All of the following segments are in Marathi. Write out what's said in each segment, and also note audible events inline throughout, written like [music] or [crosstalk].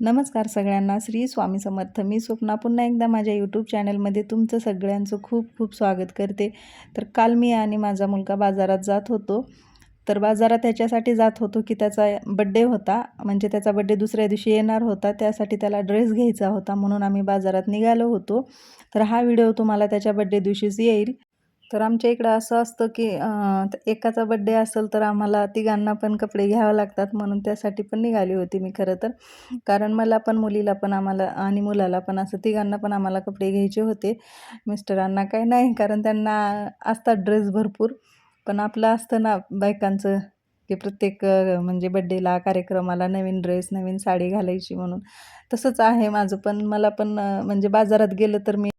नमस्कार सगळ्यांना. श्री स्वामी समर्थ. मी स्वप्ना. पुन्हा एकदा माझ्या यूट्यूब चॅनलमध्ये तुमचं सगळ्यांचं खूप खूप स्वागत करते. तर काल मी आणि माझा मुलगा बाजारात जात होतो. तर बाजारात त्याच्यासाठी जात होतो की त्याचा बड्डे होता. म्हणजे त्याचा बड्डे दुसऱ्या दिवशी येणार होता. त्यासाठी त्याला ड्रेस घ्यायचा होता म्हणून आम्ही बाजारात निघालो होतो. तर हा व्हिडिओ तुम्हाला त्याच्या बड्डे दिवशीच येईल. तर आमच्या इकडं असं असतं की एकाचा बड्डे असेल तर आम्हाला तिघांना पण कपडे घ्यावे लागतात म्हणून त्यासाठी पण निघाली होती मी खरं तर. कारण मला पण मुलीला पण आम्हाला आणि मुलाला पण असं तिघांना पण आम्हाला कपडे घ्यायचे होते. मिस्टरांना काही नाही कारण त्यांना असतात ड्रेस भरपूर. पण आपलं असतं ना बायकांचं की प्रत्येक म्हणजे बड्डेला कार्यक्रमाला नवीन ड्रेस नवीन साडी घालायची म्हणून. तसंच आहे माझं पण. मला पण म्हणजे बाजारात गेलं तर मी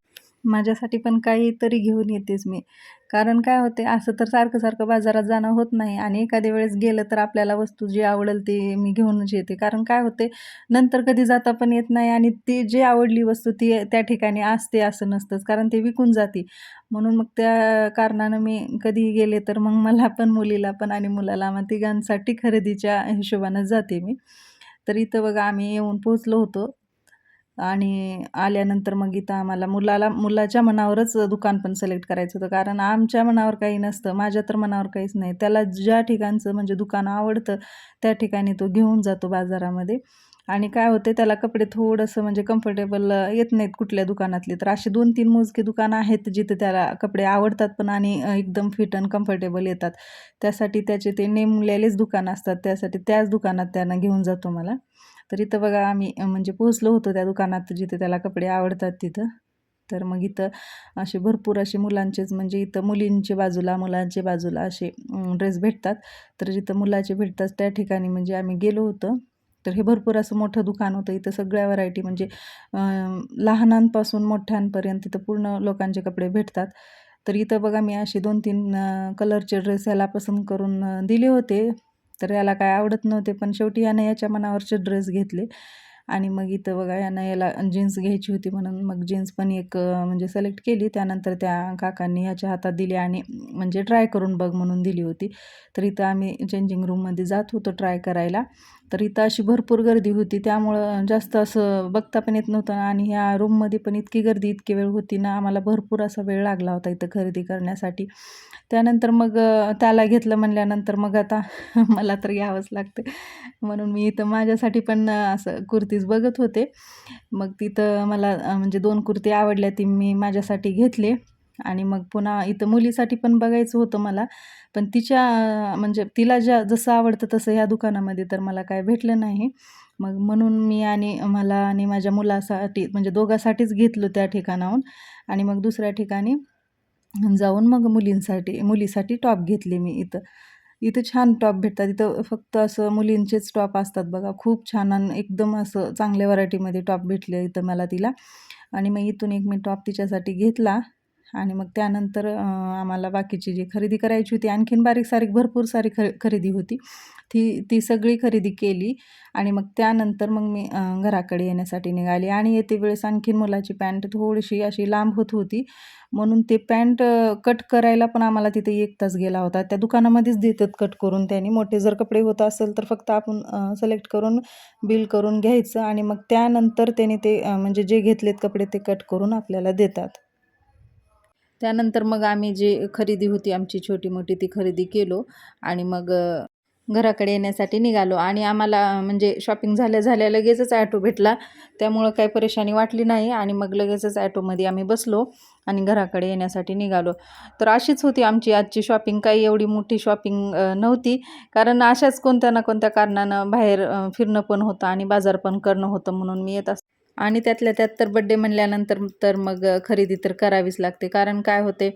माझ्यासाठी पण काहीतरी घेऊन येतेच मी. कारण काय होते असं तर सारखं सारखं बाजारात जाणं होत नाही आणि एखाद्या वेळेस गेलं तर आपल्याला वस्तू जी आवडेल ती मी घेऊनच येते. कारण काय होते नंतर कधी जाता पण येत नाही आणि ती जी आवडली वस्तू ती त्या ठिकाणी असते असं नसतंच. कारण ते विकून जाते. म्हणून मग त्या कारणानं मी कधीही गेले तर मग मला पण मुलीला पण आणि मुलाला मग तिघांसाठी खरेदीच्या हिशोबानं जाते मी. तर इथं बघा आम्ही येऊन पोचलो होतो. आणि आल्यानंतर मग इथं आम्हाला मुलाला मुलाच्या मनावरच दुकान पण सिलेक्ट करायचं होतं. कारण आमच्या मनावर काही नसतं माझ्या तर मनावर काहीच नाही. त्याला ज्या ठिकाणचं म्हणजे दुकान आवडतं त्या ठिकाणी तो घेऊन जातो बाजारामध्ये. आणि काय होते त्याला कपडे थोडंसं म्हणजे कम्फर्टेबल येत नाहीत कुठल्या दुकानातले. तर असे दोन तीन मोजके दुकानं आहेत जिथे त्याला कपडे आवडतात पण आणि एकदम फिट अँड कम्फर्टेबल येतात. त्यासाठी त्याचे ते नेमलेलेच दुकान असतात. त्यासाठी त्याच दुकानात त्यांना घेऊन जातो मला. तर इथं बघा आम्ही म्हणजे पोहोचलो होतो त्या दुकानात जिथे त्याला कपडे आवडतात तिथं. तर मग इथं असे भरपूर असे मुलांचेच म्हणजे इथं मुलींचे बाजूला मुलांचे बाजूला असे ड्रेस भेटतात. तर जिथं मुलाचे भेटतात त्या ठिकाणी म्हणजे आम्ही गेलो होतो. तर हे भरपूर असं मोठं दुकान होतं. इथं सगळ्या व्हरायटी म्हणजे लहानांपासून मोठ्यांपर्यंत इथं पूर्ण लोकांचे कपडे भेटतात. तर इथं बघा मी असे दोन तीन कलरचे ड्रेस याला पसंत करून दिले होते. तर याला काय आवडत नव्हते पण शेवटी यानं याच्या मनावरचे ड्रेस घेतले. आणि मग इथं बघा यानं याला जीन्स घ्यायची होती म्हणून मग जीन्स पण एक म्हणजे सिलेक्ट केली. त्यानंतर त्या काकांनी ह्याच्या हातात दिली आणि म्हणजे ट्राय करून बघ म्हणून दिली होती. तर इथं आम्ही चेंजिंग रूममध्ये जात होतो ट्राय करायला. तर इथं अशी भरपूर गर्दी होती. त्यामुळं जास्त असं बघता पण येत नव्हतं आणि ह्या रूममध्ये पण इतकी गर्दी इतकी वेळ होती ना आम्हाला भरपूर असा वेळ लागला होता इथं खरेदी करण्यासाठी. त्यानंतर मग त्याला घेतलं म्हणल्यानंतर मग आता [laughs] मला तर घ्यावंच लागते म्हणून मी इथं माझ्यासाठी पण असं कुर्तीज बघत होते. मग तिथं मला म्हणजे दोन कुर्ती आवडल्या ती मी माझ्यासाठी घेतले. आणि मग पुन्हा इथं मुलीसाठी पण बघायचं होतं मला. पण तिच्या म्हणजे तिला ज्या जसं आवडतं तसं ह्या दुकानामध्ये तर मला काय भेटलं नाही. मग म्हणून मी आणि मला आणि माझ्या मुलासाठी म्हणजे दोघांसाठीच घेतलं त्या ठिकाणाहून. आणि मग दुसऱ्या ठिकाणी जाऊन मग मुलींसाठी मुलीसाठी टॉप घेतले मी इथं. इथं छान टॉप भेटतात. इथं फक्त असं मुलींचेच टॉप असतात बघा. खूप छान आणि एकदम असं चांगल्या व्हरायटीमध्ये टॉप भेटले इथं मला तिला. आणि मग इथून एक मी टॉप तिच्यासाठी घेतला. आणि मग त्यानंतर आम्हाला बाकीची जी खरेदी करायची होती आणखीन बारीक सारीक भरपूर सारी ख खरेदी होती. ती ती सगळी खरेदी केली आणि मग त्यानंतर मग मी घराकडे येण्यासाठी निघाली. आणि येते वेळेस आणखीन मुलाची पॅन्ट थोडीशी अशी लांब होत होती. म्हणून ते पॅन्ट कट करायला पण आम्हाला तिथे एक तास गेला होता. त्या दुकानामध्येच देतात कट करून त्यांनी. मोठे जर कपडे होत असेल तर फक्त आपण सिलेक्ट करून बिल करून घ्यायचं आणि मग त्यानंतर त्याने ते म्हणजे जे घेतलेत कपडे ते कट करून आपल्याला देतात. त्यानंतर मग आम्ही जे खरेदी होती आमची छोटी मोठी ती खरेदी केलो आणि मग घराकडे येण्यासाठी निघालो. आणि आम्हाला म्हणजे शॉपिंग झाल्या झाल्या लगेचच ॲटो भेटला. त्यामुळं काही परेशानी वाटली नाही आणि मग लगेचच ॲटोमध्ये आम्ही बसलो आणि घराकडे येण्यासाठी निघालो. तर अशीच होती आमची आजची शॉपिंग. काही एवढी मोठी शॉपिंग नव्हती. कारण अशाच कोणत्या ना कोणत्या कारणानं बाहेर फिरणं पण होतं आणि बाजार पण करणं होतं म्हणून मी येत असते. आणि त्यातल्या त्यात तर बड्डे म्हणल्यानंतर तर मग खरेदी तर करावीच लागते. कारण काय होते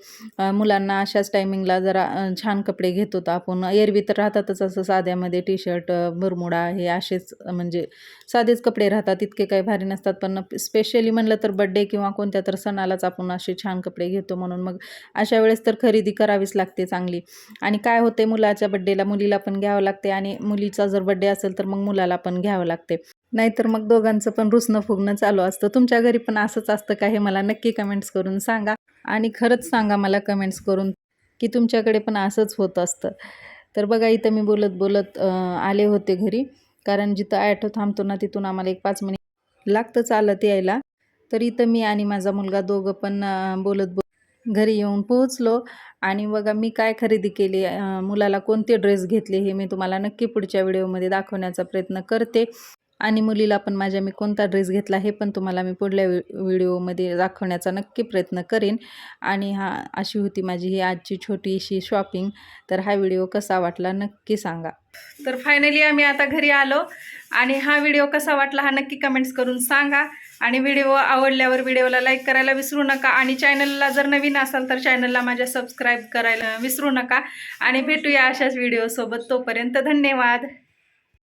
मुलांना अशाच टायमिंगला जरा छान कपडे घेतो तर आपण. एरवी तर राहतातच असं साध्यामध्ये टी शर्ट बरमुडा हे असेच म्हणजे साधेच कपडे राहतात. इतके काही भारी नसतात. पण स्पेशली म्हणलं तर बड्डे किंवा कोणत्या तर सणालाच आपण असे छान कपडे घेतो म्हणून. मग अशा वेळेस तर खरेदी करावीच लागते चांगली. आणि काय होते मुलाच्या बड्डेला मुलीला पण घ्यावं लागते आणि मुलीचा जर बड्डे असेल तर मग मुलाला पण घ्यावं लागते. नाहीतर मग दोघांचं पण रुसणं फुगणं चालू असतं. तुमच्या घरी पण असंच असतं का हे मला नक्की कमेंट्स करून सांगा. आणि खरंच सांगा मला कमेंट्स करून की तुमच्याकडे पण असंच होत असतं. तर बघा इथं मी बोलत बोलत आले होते घरी. कारण जिथं ॲटो थांबतो ना तिथून आम्हाला एक पाच मिनिट लागतं चालत यायला. तर इथं मी आणि माझा मुलगा दोघं पण बोलत बोल घरी येऊन पोहोचलो. आणि बघा मी काय खरेदी केली मुलाला कोणते ड्रेस घेतले हे मी तुम्हाला नक्की पुढच्या व्हिडिओमध्ये दाखवण्याचा प्रयत्न करते. आणि मुलीला पण माझ्या मी कोणता ड्रेस घेतला हे पण तुम्हाला मी पुढल्या व्हि व्हिडिओमध्ये दाखवण्याचा नक्की प्रयत्न करेन. आणि हा अशी होती माझी ही आजची छोटीशी शॉपिंग तर हा व्हिडिओ कसा वाटला नक्की सांगा. तर फायनली आम्ही आता घरी आलो. आणि हा व्हिडिओ कसा वाटला हा नक्की कमेंट्स करून सांगा. आणि व्हिडिओ आवडल्यावर व्हिडिओला लाईक करायला विसरू नका. आणि चॅनलला जर नवीन असाल तर चॅनलला माझ्या सबस्क्राईब करायला विसरू नका. आणि भेटूया अशाच व्हिडिओसोबत तोपर्यंत धन्यवाद.